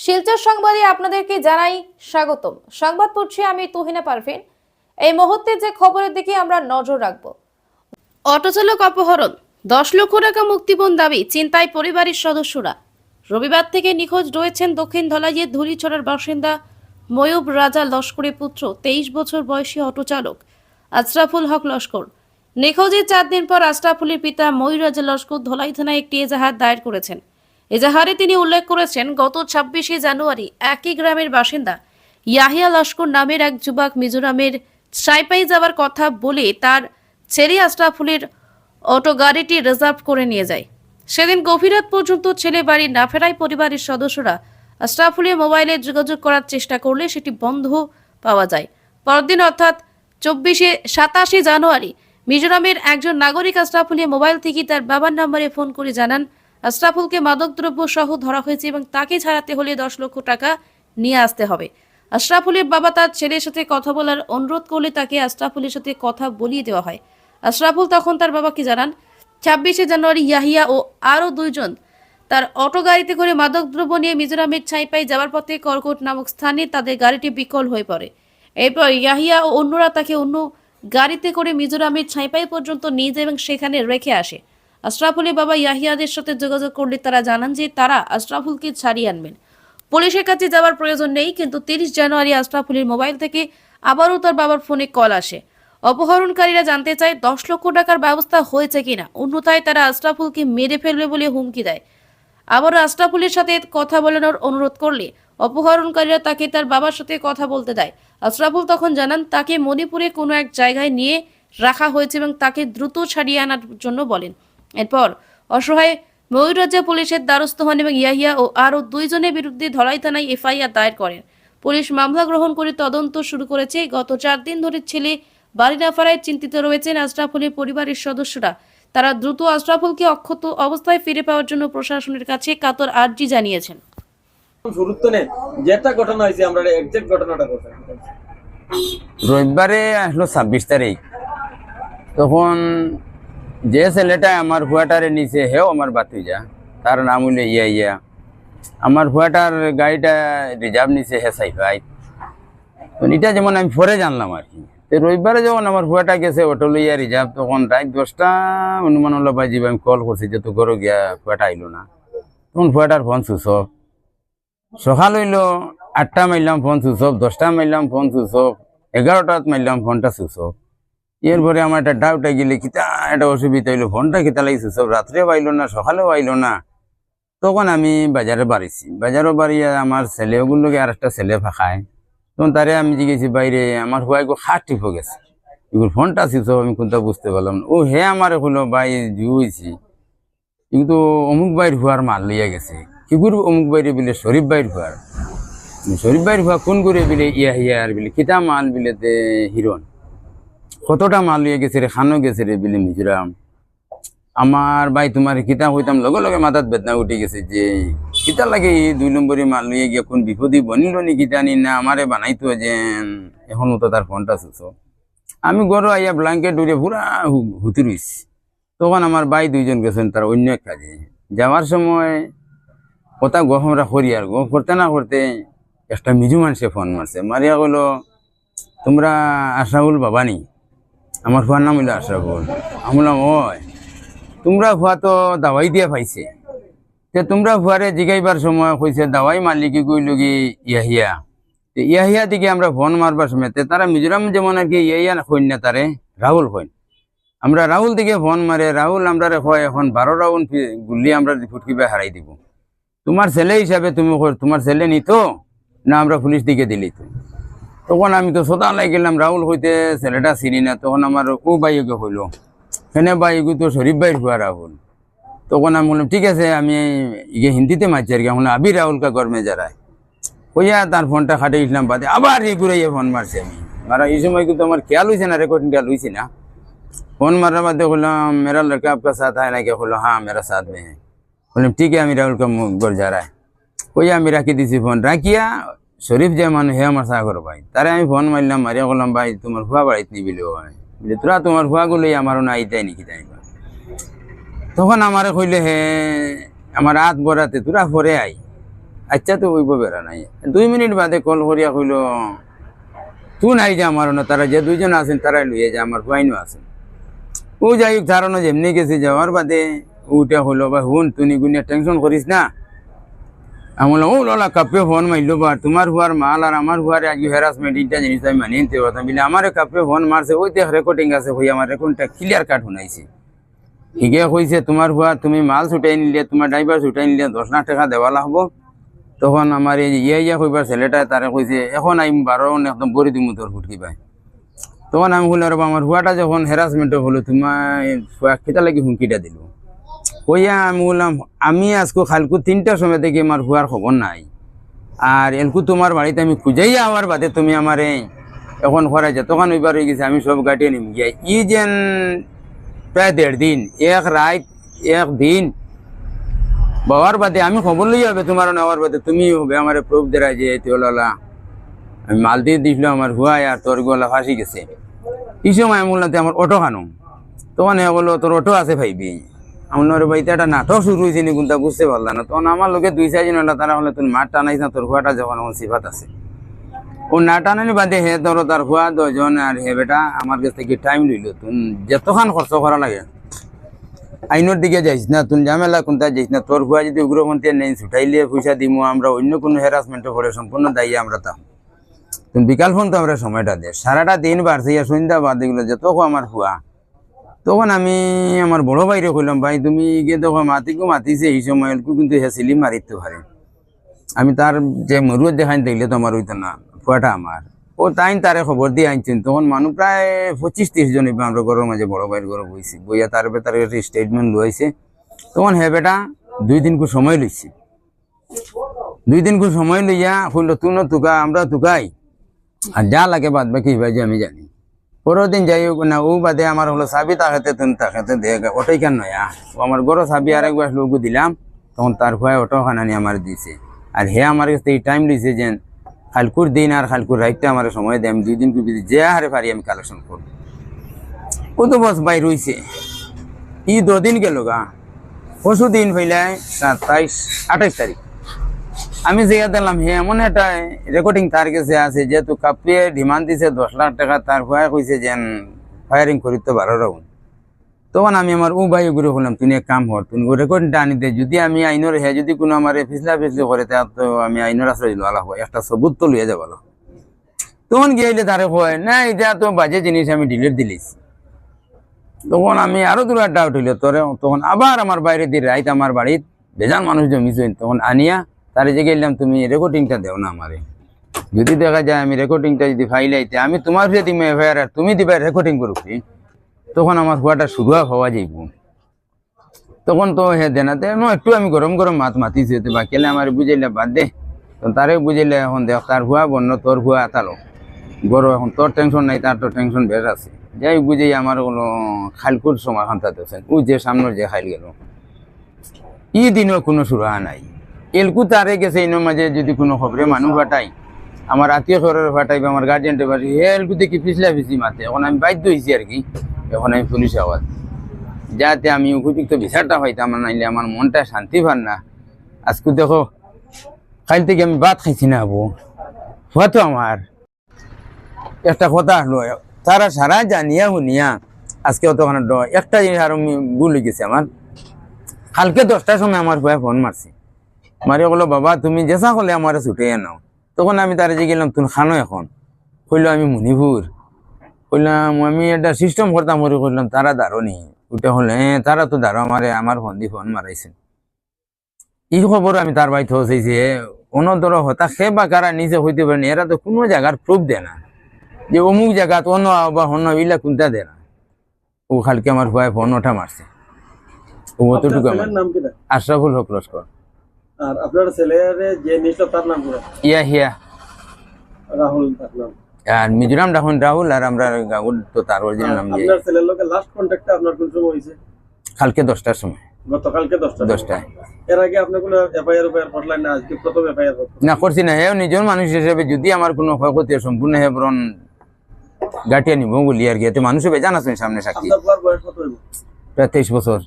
শিলচর সংবাদে আপনাদেরকে জানাই স্বাগতম। সংবাদ পড়ছি আমি তুহিনা পারভিন। এই মুহূর্তে যে খবরের দিকে আমরা নজর রাখব। অটোচালক অপহরণ। দশ লক্ষ টাকা মুক্তিপণ দাবি চিন্তায় পরিবারের সদস্যরা। রবিবার থেকে নিখোঁজ রয়েছেন দক্ষিণ ধলাইয়ের ধুলিছড়ার বাসিন্দা ময়ূব রাজা লস্করের পুত্র, তেইশ বছর বয়সী অটোচালক আশরাফুল হক লস্কর। নিখোঁজের চার দিন পর আশরাফুলের পিতা ময়ূর রাজা লস্কর ধলাই থানায় একটি এজাহার দায়ের করেছেন। এজাহারে তিনি উল্লেখ করেছেন, গত ছাব্বিশে জানুয়ারি একই গ্রামের বাসিন্দা ইয়াহিয়া লস্কর নামের এক যুবক মিজোরামের সাইপাই যাওয়ার কথা বলে তার ছেলে আশরাফুলের অটো গাড়িটি রিজার্ভ করে নিয়ে যায়। সেদিন গভীর রাত পর্যন্ত ছেলে বাড়ি না ফেরায় পরিবারের সদস্যরা আশরাফুলের মোবাইলে যোগাযোগ করার চেষ্টা করলে সেটি বন্ধ পাওয়া যায়। পরদিন অর্থাৎ চব্বিশে, সাতাশে জানুয়ারি মিজোরামের একজন নাগরিক আশরাফুলের মোবাইল থেকে তার বাবার নম্বরে ফোন করে জানান আশরাফুলকে মাদকদ্রব্য সহ ধরা হয়েছে এবং তাকে ছাড়াতে হলে দশ লক্ষ টাকা নিয়ে আসতে হবে। আশরাফুলের বাবা তার ছেলের সাথে কথা বলার অনুরোধ করলে তাকে আশরাফুলের সাথে কথা বলিয়ে দেওয়া হয়। আশরাফুল তখন তার বাবাকে জানান, ছাব্বিশে জানুয়ারি ইয়াহিয়া ও আরও দুইজন তার অটো গাড়িতে করে মাদকদ্রব্য নিয়ে মিজোরামের ছাইপাই যাওয়ার পথে কর্কট নামক স্থানে তাদের গাড়িটি বিকল হয়ে পড়ে। এরপর ইয়াহিয়া ও অন্যরা তাকে অন্য গাড়িতে করে মিজোরামের ছাইপাই পর্যন্ত নিয়ে যায় এবং সেখানে রেখে আসে। আশরাফুলের বাবা ইয়াহিয়াদের সাথে যোগাযোগ করলে তারা জানান যে তারা আশরাফুলকে ছাড়িয়ে আনবেন। পুলিশের কাছে যাওয়ার প্রয়োজন নেই, কিন্তু তিরিশ জানুয়ারি আশরাফুলের মোবাইল থেকে আবারও তার বাবার ফোনে কল আসে। অপহরণকারীরা জানতে চায় দশ লক্ষ টাকার ব্যবস্থা হয়েছে কিনা। অন্যথায় তারা আশরাফুলকে মেরে ফেলবে বলে হুমকি দেয়। আবার আশরাফুলের সাথে কথা বলানোর অনুরোধ করলে অপহরণকারীরা তাকে তার বাবার সাথে কথা বলতে দেয়। আশরাফুল তখন জানান, তাকে মণিপুরে কোনো এক জায়গায় নিয়ে রাখা হয়েছে এবং তাকে দ্রুত ছাড়িয়ে আনার জন্য বলেন। এরপর অসহায় ময়ূররাজ্যা পুলিশের দ্বারস্থ হন এবং ইয়াহিয়া ও আরও দুইজনের বিরুদ্ধে ধলাই থানায় এফআইআর দায়ের করেন। পুলিশ মামলা গ্রহণ করে তদন্ত শুরু করেছে। গত চার দিন ধরে ছেলে বাড়ি না ফেরায় চিন্তিত রয়েছেন আশরাফুলের পরিবারের সদস্যরা। তারা দ্রুত আশরাফুলকে অক্ষত অবস্থায় ফিরে পাওয়ার জন্য প্রশাসনের কাছে কাতর আর্জি জানিয়েছেন। গুরুত্ব নেই যেটা ঘটনা হয়েছে আমরা একজ্যাক্ট ঘটনাটা রবিবারে আসলো ছাব্বিশ তারিখ। তখন যে ছেলেটা আমার ফুয়াটারে নিচে হেও আমার বাতিজা তার নাম হইলে ইয়া ইয়া আমার ফুয়াটার গাড়িটা রিজার্ভ নিচে হে সাইফাই তো এটা যেমন আমি পরে জানলাম আর কি। রবিবারে যখন আমার ফুয়াটা গেছে, অটো লইয়া রিজার্ভ, তখন রাত দশটা অনুমান হলো বাজি আমি কল করছি যে তো ঘরে গিয়া ফুয়াটা আইলো না। তখন ফুয়াটার ফোন অফ। সকাল হইল, আটটা মারলাম ফোন অফ, দশটা মারলাম ফোন অফ, এগারোটাত মারলাম ফোনটা অফ। এরপরে আমার একটা ডাউট গেলে, কিতা একটা অসুবিধা হইল? ফোনটা কিতা লাগি সব রাত্রে পাইলো না, সকালেও পাইলো না। তখন আমি বাজারে বাড়িছি। বাজারও বাড়িয়ে আমার ছেলেগুলোকে আর একটা ছেলে ফাঁকায়। তখন তারে আমি জিজ্ঞেছি বাইরে আমার হুয়াই গো হাত টিপ গেছে। এগুলো ফোনটা অফ আমি কোনটা বুঝতে পারলাম। ও হে আমার হলো ভাই জুইছি কিন্তু অমুক বাইর হুয়ার মাল লইয়া গেছে। কিগুর অমুক বাইরে বিলে, শরীফ বাইর হুয়ার? শরীফ বাইর হুয়া কোন করে বিলে, ইয়া হিয়ার বিলে, কিতা মাল বিলেতে হিরণ? কতটা মাল লইয়া গেছে রে, খানো গেছে রে, বিলে মিজোরাম। আমার ভাই, তোমার কিতা হইতাম, লগে লগে মাথাত বেদনা উঠে গেছে যে, কিতা লাগে এই দুই নম্বরই মাল লইয়া গিয়া কোন বিপদি বনিল নি কিতা নি, না আমারে বানাইতো যেন। এখন তো তার ফোনটা সুসো আমি গরো আইয়া ব্লাঙ্কেট উড়ে পুরা হুতি রইছি। তখন আমার ভাই দুইজন গেছেন তার অন্য এক কাজে। যাওয়ার সময় কথা গহমরা করি আর গো, করতে না করতে একটা মিজু মানুষে ফোন মারছে। মারিয়া কইলো, তোমরা আশরাফুল বাবা নি? আমার ফুয়ার নাম হইল আশরাফুল। আমি বললাম, ওই, তোমরা ফুয়া তো দাওয়াই দিয়া পাইছে। তে তোমরা ফুয়ারে জিগাইবার সময় কইছে, দাওয়াই মালিকি কইল কি ইয়াহিয়া? তে ইয়াহিয়া দিকে আমরা ফোন মারবার সময়, তে তারা মিজোরাম যেমন আর কি ইয়াহিয়া কইন না তারে, রাহুল কইন আমরা রাহুল দিকে ফোন মারে, রাহুল আমরা কয়, এখন বারো রাউন্ড গুলি আমরা ফুটকিবে হারাই দিব। তোমার ছেলে হিসাবে তুমি তোমার ছেলে নিত, না আমরা পুলিশ দিকে দিলি তো? তখন আমি তো সোদা লাই গেলাম রাহুল হইতে ছেলেটা চিনি না তখন আমার ও বাইকে হইলো হেনে বাইকু তো শরীফ বাইর হুয়া রাহুল তখন আমি বললাম ঠিক আছে আমি ইয়ে হিন্দিতে মারছি আর কি আমি বললাম, আবি রাহুল কা গরমে যারায় কইয়া তার ফোনটা খাটে দিলাম বাদে আবার এই ঘুরাইয়া ফোন মারছি আমি মারা এই সময় কিন্তু আমার খেয়াল হয়েছে না রেকর্ডিং খেয়াল হয়েছে না फोन मारने बाद बोला मेरा लड़का आपका साथ है ना क्या बोला हाँ मेरा साथ में है बोले ठीक है আমি রাহুল का घर जा रहा है কই আমি রাখি দিছি ফোন রাখিয়া শরীফ যে মানুষ হে আমার সাগর ভাই। তারে আমি ফোন মারলাম মারিয়া বললাম ভাই তোমার ফুয়া বাড়িত নিবিলে ভাই বলে তোরা তোমার ফুয়া গুলো আমারও না আইতাই নাকি তাই তখন আমারে কইলে, হে আমার হাত বরাতে তোরা পরে আই। আচ্ছা তো হইব বেড়া নাই। দুই মিনিট বাদে কল করিয়া কইল তুই নাই যে আমার না তারা যে দুইজন আছেন তারাই লইয়ে যে আমার হুয়াইনও আছেন। ও যাই হোক ধারণা যেমনি গেছে যাওয়ার বাদে উঠে হইল বা হুন তুই গুনিয়া টেনশন করিস না। আমি বললাম, ও ললা কাপে ফোন মারলো বা, তোমার হুয়ার মাল আর আমার হুয়ার আজকে হ্যারাসমেন্ট এটা জিনিস আমি মানিয়ে নিতে পারতাম। বলে, আমার কাপে ফোন মারছে, ওই দেখ রেকর্ডিং আছে হই আমার রেকর্ডিংটা ক্লিয়ার কাট শুনাইছে হিগে কইছে, তোমার হুয়া, তুমি মাল ছুটাই নিলে, তোমার ড্রাইভার ছুটাই নিলে, দশ লাখ টাকা দেওয়া লাগব। তখন আমার এই ইয়ে ইয়া কইবার ছেলেটা, তারে কইছে, এখন আইম বারো একদম বড়ি দিমু তোর ফুটকি পাই তখন আমি বললাম আমার হুয়াটা যখন হ্যারাসমেন্ট হলো তোমার খেতা লাগি হুমকিটা দিল? কইয়া আমি বললাম, আমি আজকে খালকু তিনটার সময় থেকে আমার হুয়ার খবর নাই। আর এলকু তোমার বাড়িতে আমি খুঁজেই আওয়ার বাদে তুমি আমার এখন খরাই যা, তখন ওইবার হয়ে গেছে আমি সব গাটিয়ে নিম গিয়া। ই যেন প্রায় দেড় দিন, এক রাত, এক দিন বাবার বাদে আমি খবর লই হবে তোমার নেওয়ার বাদে। তুমি হবে আমার প্রুফ দেরা যে তোলা আমি মাল দিয়ে দিছিলাম আমার হুয়াই আর তোর গলা ফাঁসি গেছে। এই সময় আমি বললাম আমার অটো খানো এ বলল, তোর অটো আছে ভাইবি। আমার বাড়িতে একটা নাটক শুরু হয়েছে নি কোনটা বুঝতে পারলাম না। তখন আমার লোকে দুই চারজন হলো তারা হলে তুমি মাঠ টানাইছ না, তোর হুয়াটা যখন আমার সিফাত আছে। ও না টানানি বাদে হে তোর তার হুয়া দশজন আর হে বেটা, আমার কাছ থেকে টাইম লইল। তুমি যতখান খরচ করা লাগে। আইনের দিকে যাইস না তুমি ঝামেলা কোনটা যাইস না তোর হুয়া যদি উগ্রপন্থী নেই ছুটাইলে পয়সা দিমু, আমরা অন্য কোনো হ্যারাসমেন্টে পড়ে সম্পূর্ণ দায়ী আমরা তা তুমি বিকাল ফোন তো আমরা সময়টা দে। সারাটা দিন বাড়ছে সন্ধ্যা বাদ এগুলো যত আমার হুয়া তখন আমি আমার বড় ভাইরে কইলাম, ভাই, তুমি গিয়ে দেখো মাতিকো মাতিছে এই সময় কিন্তু হে সিলি মারিতে পারে। আমি তার যে মরুয়া দেখাই দেখলে তো আমার হইতো না, ফুয়াটা আমার। ও তাই তারে খবর দিয়ে আনছেন তখন মানুষ প্রায় পঁচিশ ত্রিশ জন আমরা ঘরের মাঝে বড় ভাইয়ের ঘরে বইছি। বইয়া তার তার স্টেটমেন্ট লইছে। তখন হে বেটা, দুই দিন কু সময় লইছে। দুই দিন কু সময় লইয়া হইল তুই না তুকা, আমরা তুকাই। আর যা লাগে বাদ বাকি ভাই যে আমি জানি। পরের দিন যাই হোক না, ও বাদে আমার হলো চাবি তাকাতে তুমি তাকাতে দেখ ওটাই কেন নয় ও আমার গরো চাবি আর একবার লোক দিলাম, তখন তার ভয় অটো খানানি আমার দিছে। আর হে আমার কাছে এই টাইম দিছে যে খালকুর দিন আর খালকুর রাইটটা আমার সময় দেয়, আমি দুই দিন কুবি যে হারে পারি আমি কালেকশন করব। কত বস বাই রইছে? ই দুদিন গেল গা। পরশু দিন হইলাই সাতাইশ, আঠাইশ তারিখ। আমি জিজ্ঞা দিলাম হে এমন একটা রেকর্ডিং তার কাছে আছে যেহেতু কাপিয়ে ডিমান্ড দিছে দশ লাখ টাকা, তার ভয় কইছে যে ফায়ারিং করিতে বারো রাউন্ড। তখন আমি আমার ও ভাই গুরু বললাম তুমি এক কাম কর তুমি রেকর্ডিংটা আনি দে। যদি আমি আইনের হে যদি কোনো আমার ফিসলা ফিসলি করে, তা তো আমি আইনের আশ্রয় লওয়া হয় একটা সবুত তো লইয়া যাব তখন গিয়ে তারে কয়, না, এটা তো বাজে জিনিস, আমি ডিলিট দিলিস। তখন আমি আরও দূর ডাউট হইল, তোরে তখন আবার আমার বাইরে দিয়ে রাইত আমার বাড়িত বেজান মানুষ জমিছেন তখন আনিয়া তারে যে গেলাম, তুমি রেকর্ডিংটা দেও না আমারে। যদি দেখা যায় আমি রেকর্ডিংটা যদি ফাইলাইতে আমি তোমার দিম এফআইআর, আর তুমি দিবা রেকর্ডিং করুছি তখন আমার হুয়াটা শুরু হওয়া যাইব। তখন তো হে দেনাতে একটু আমি গরম গরম মাত মাতিছি বা কেলে আমার বুঝাইলে বাদ দে। তারে বুঝাইলে এখন দেখ, তার হুয়া বন্য, তোর হুয়া আতালো। গরো এখন তোর টেনশন নাই, তার তো টেনশন বেশ আছে। যাই বুঝাই আমার কোনো খালকুর সমাধান তাতে ও যে সামনের যে খাইল গেল। ই দিনও কোনো সুরাহা নাই। এলকু তারে গেছে ইনোর মাঝে যদি কোনো খবরে মানুষ ফাটাই। আমার আত্মীয় ঘরের ফাটাইবে আমার গার্জেন্টে বাড়ি হে এলকু দেখি পিছলা পিছি মাতে। এখন আমি বাধ্য হয়েছি আর কি। এখন আমি পুলিশ আওয়াজ যাতে আমি উপযুক্ত বিচারটা পাইতাম না নাইলে আমার মনটা শান্তি পান না। আজকে দেখো কাল থেকে আমি ভাত খাইছি না আবু হয়তো আমার একটা কথা হলো তারা সারা জানিয়া শুনিয়া আজকে অতখানে একটা জিনিস আরও ভুল হয়ে গেছে আমার কালকে দশটার সময় আমার ভাই ফোন মারছি মারি বলল বাবা তুমি যেসা করলে আমার ছুটে নাও। তখন আমি তারে যে গেলাম তুমি খানো এখন? কইলো আমি মণিপুর। কইলাম আমি একটা সিস্টেম করতাম। করে কইলাম তারা দারুনি ওটা হলে "হ্যাঁ, তারা তো দারো আমারে আমার ফোন দিয়ে ফোন মারাইছে এই খবর আমি তার বাড়িতে হসেছি কোনো ধরো হতা সে বা কারা নিজে হইতে পারেনি এরা তো কোনো জায়গার প্রুফ দেয় না। যে অমুক জায়গা তো অন্য বা অন্য ইলা কোনটা দেয় না। ও খালকে আমার ভাই ফোন ওঠা মারছে। ও অতটুকু আমার। আশরাফুল হক লস্কর। আর আপনার ছেলের যে নিশ্চয় তার নাম কি? ইয়া হিয়া। রাহুল তার নাম। আর মিজোরাম রাহুল রাহুল আর আমরা গাউল তো তার অরিজিনাল নাম আপনার ছেলের লোকে লাস্ট কন্ট্যাক্টটা আপনার কোন সময় হয়েছে? কালকে দশটার সময়। গতকালকে দশটা দশটায়। এর আগে আপনি কোনো এফআইআর এফআইআর করলেন না আজকে প্রথম এফআইআর না করছি না। হেও নিজের মানুষ হিসেবে যদি আমার কোনো ক্ষয়ক্ষতি সম্পূর্ণ হে বরণ গাটিয়া নিব বলি আর কি। এতে মানুষে বেজান আছেন সামনে সাক্ষী। আপনার বয়স কত প্রায় তেইশ বছর।